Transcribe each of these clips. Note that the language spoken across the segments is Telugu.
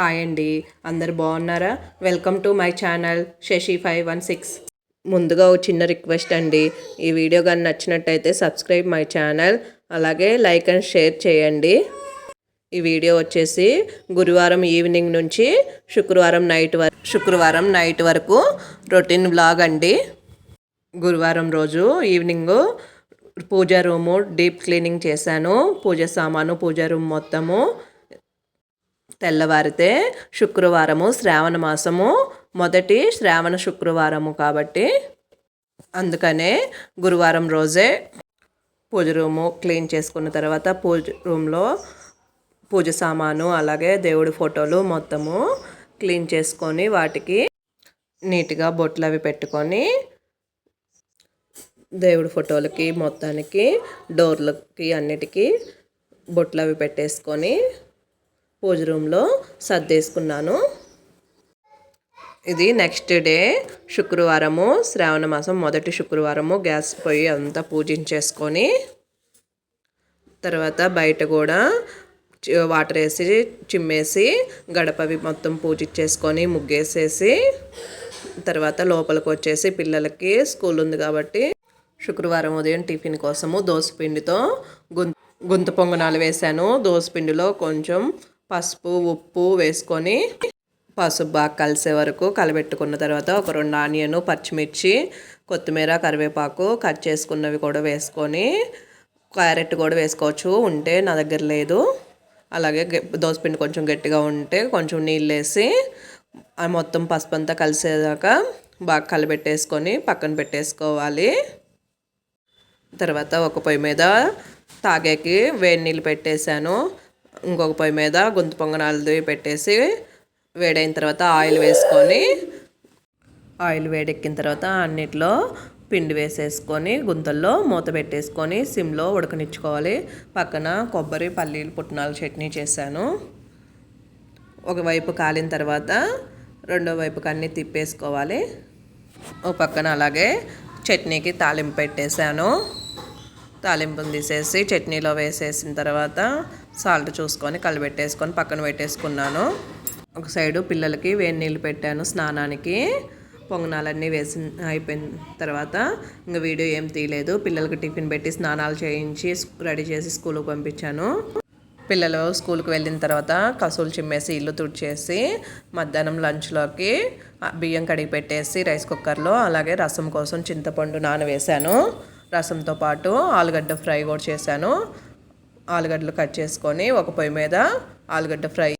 హాయ్ అండి. అందరు బాగున్నారా? Welcome to my channel Shashi five one six ముందుగా ఒక చిన్న రిక్వెస్ట్ అండి. ఈ వీడియో కానీ నచ్చినట్టయితే సబ్స్క్రైబ్ మై ఛానల్ అలాగే లైక్ అండ్ షేర్ చేయండి. ఈ వీడియో వచ్చేసి గురువారం ఈవినింగ్ నుంచి శుక్రవారం నైట్ వరకు శుక్రవారం నైట్ వరకు రొటీన్ బ్లాగ్ అండి. గురువారం రోజు ఈవినింగు పూజ రూము డీప్ క్లీనింగ్ చేశాను. పూజ సామాను పూజ రూమ్ మొత్తము తెల్లవారితే శుక్రవారము శ్రావణ మాసము. మొదటి శ్రావణ శుక్రవారము కాబట్టి అందుకనే గురువారం రోజే పూజ రూము క్లీన్ చేసుకున్న తర్వాత పూజ రూమ్లో పూజ సామాను అలాగే దేవుడి ఫోటోలు మొత్తము క్లీన్ చేసుకొని వాటికి నీట్గా బొట్లు అవి పెట్టుకొని దేవుడి ఫోటోలకి మొత్తానికి డోర్లకి అన్నిటికీ బొట్లు అవి పెట్టేసుకొని పూజ రూమ్లో సర్దేసుకున్నాను. ఇది నెక్స్ట్ డే శుక్రవారము శ్రావణ మాసం మొదటి శుక్రవారము గ్యాస్ పొయ్యి అంతా పూజించేసుకొని తర్వాత బయట కూడా వాటర్ వేసి చిమ్మేసి గడపవి మొత్తం పూజించేసుకొని ముగ్గేసేసి తర్వాత లోపలికి వచ్చేసి పిల్లలకి స్కూల్ ఉంది కాబట్టి శుక్రవారం ఉదయం టిఫిన్ కోసము దోసపిండితో గుంత గుంత పొంగనాలు వేశాను. దోసపిండిలో కొంచెం పసుపు ఉప్పు వేసుకొని పసుపు బాగా కలిసే వరకు కలబెట్టుకున్న తర్వాత ఒక రెండు ఆనియన్ పచ్చిమిర్చి కొత్తిమీర కరివేపాకు కట్ చేసుకున్నవి కూడా వేసుకొని క్యారెట్ కూడా వేసుకోవచ్చు. ఉంటే నా దగ్గర లేదు. అలాగే దోసపిండి కొంచెం గట్టిగా ఉంటే కొంచెం నీళ్ళు వేసి మొత్తం పసుపు అంతా కలిసేదాకా బాగా కలబెట్టేసుకొని పక్కన పెట్టేసుకోవాలి. తర్వాత ఒక పొయ్యి మీద తాగేకి వేడి నీళ్ళు పెట్టేశాను. ఇంకొక పొయ్యి మీద గొంతు పొంగనాలది పెట్టేసి వేడైన తర్వాత ఆయిల్ వేసుకొని ఆయిల్ వేడెక్కిన తర్వాత అన్నిట్లో పిండి వేసేసుకొని గుంతల్లో మూత పెట్టేసుకొని సిమ్లో ఉడకనిచ్చుకోవాలి. పక్కన కొబ్బరి పల్లీలు పుట్నాల చట్నీ చేశాను. ఒకవైపు కాలిన తర్వాత రెండో వైపుకి అన్నీ తిప్పేసుకోవాలి. ఒక పక్కన అలాగే చట్నీకి తాలింపు పెట్టేశాను. తాలింపుని తీసేసి చట్నీలో వేసేసిన తర్వాత సాల్ట్ చూసుకొని కలిపెట్టేసుకొని పక్కన పెట్టేసుకున్నాను. ఒక సైడు పిల్లలకి వేడి నీళ్ళు పెట్టాను స్నానానికి. పొంగనాలన్నీ వేసిన అయిపోయిన తర్వాత ఇంకా వీడియో ఏం తీయలేదు. పిల్లలకి టిఫిన్ పెట్టి స్నానాలు చేయించి రెడీ చేసి స్కూల్కి పంపించాను. పిల్లలు స్కూల్కి వెళ్ళిన తర్వాత కసులు చిమ్మేసి ఇల్లు తుడిచేసి మధ్యాహ్నం లంచ్లోకి బియ్యం కడిగి పెట్టేసి రైస్ కుక్కర్లో అలాగే రసం కోసం చింతపండు నానవేశాను. రసంతో పాటు ఆలుగడ్డ ఫ్రై కూడా చేశాను. ఆలుగడ్డలు కట్ చేసుకొని ఒక పొయ్యి మీద ఆలుగడ్డ ఫ్రై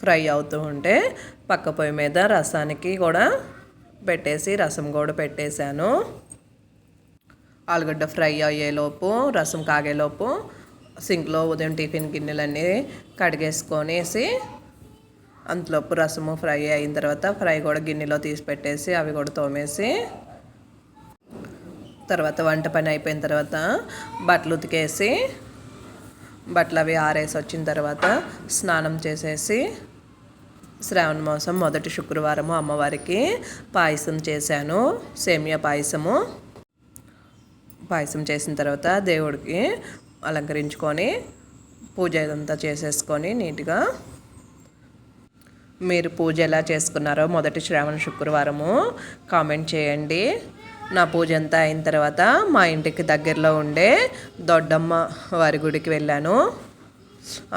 ఫ్రై అవుతూ ఉంటే పక్క పొయ్యి మీద రసానికి కూడా పెట్టేసి రసం కూడా పెట్టేశాను. ఆలుగడ్డ ఫ్రై అయ్యేలోపు రసం కాగేలోపు సింక్లో ఉదయం టిఫిన్ గిన్నెలన్నీ కడిగేసుకొనేసి అంతలోపు రసము ఫ్రై అయిన తర్వాత ఫ్రై కూడా గిన్నెలో తీసి పెట్టేసి అవి కూడా తోమేసి తర్వాత వంట పని అయిపోయిన తర్వాత బట్టలు ఉతికేసి బట్టలు అవి ఆరేసి వచ్చిన తర్వాత స్నానం చేసేసి శ్రావణ మాసం మొదటి శుక్రవారము అమ్మవారికి పాయసం చేశాను సేమియా పాయసము. పాయసం చేసిన తర్వాత దేవుడికి అలంకరించుకొని పూజ ఇదంతా చేసేసుకొని నీట్గా మీరు పూజ ఎలా చేసుకున్నారో మొదటి శ్రావణ శుక్రవారము కామెంట్ చేయండి. నా పూజ అంతా అయిన తర్వాత మా ఇంటికి దగ్గరలో ఉండే దొడ్డమ్మ వారి గుడికి వెళ్ళాను.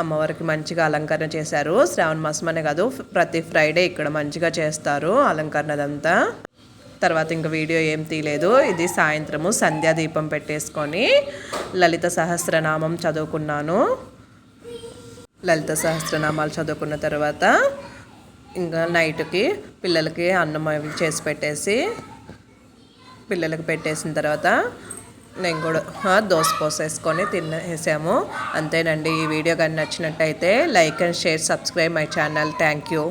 అమ్మవారికి మంచిగా అలంకరణ చేశారు. శ్రావణ మాసం అనే కాదు ప్రతి ఫ్రైడే ఇక్కడ మంచిగా చేస్తారు అలంకరణ అదంతా. తర్వాత ఇంకా వీడియో ఏం తీయలేదు. ఇది సాయంత్రము సంధ్యా దీపం పెట్టేసుకొని లలిత సహస్రనామం చదువుకున్నాను. లలిత సహస్రనామాలు చదువుకున్న తర్వాత ఇంకా నైట్కి పిల్లలకి అన్నం అవి చేసి పెట్టేసి పిల్లలకు పెట్టేసిన తర్వాత నేను కూడా దోశ పోసేసుకొని తినేసాము అంతేనండి ఈ వీడియో కానీ నచ్చినట్టయితే like and share subscribe my channel. Thank you.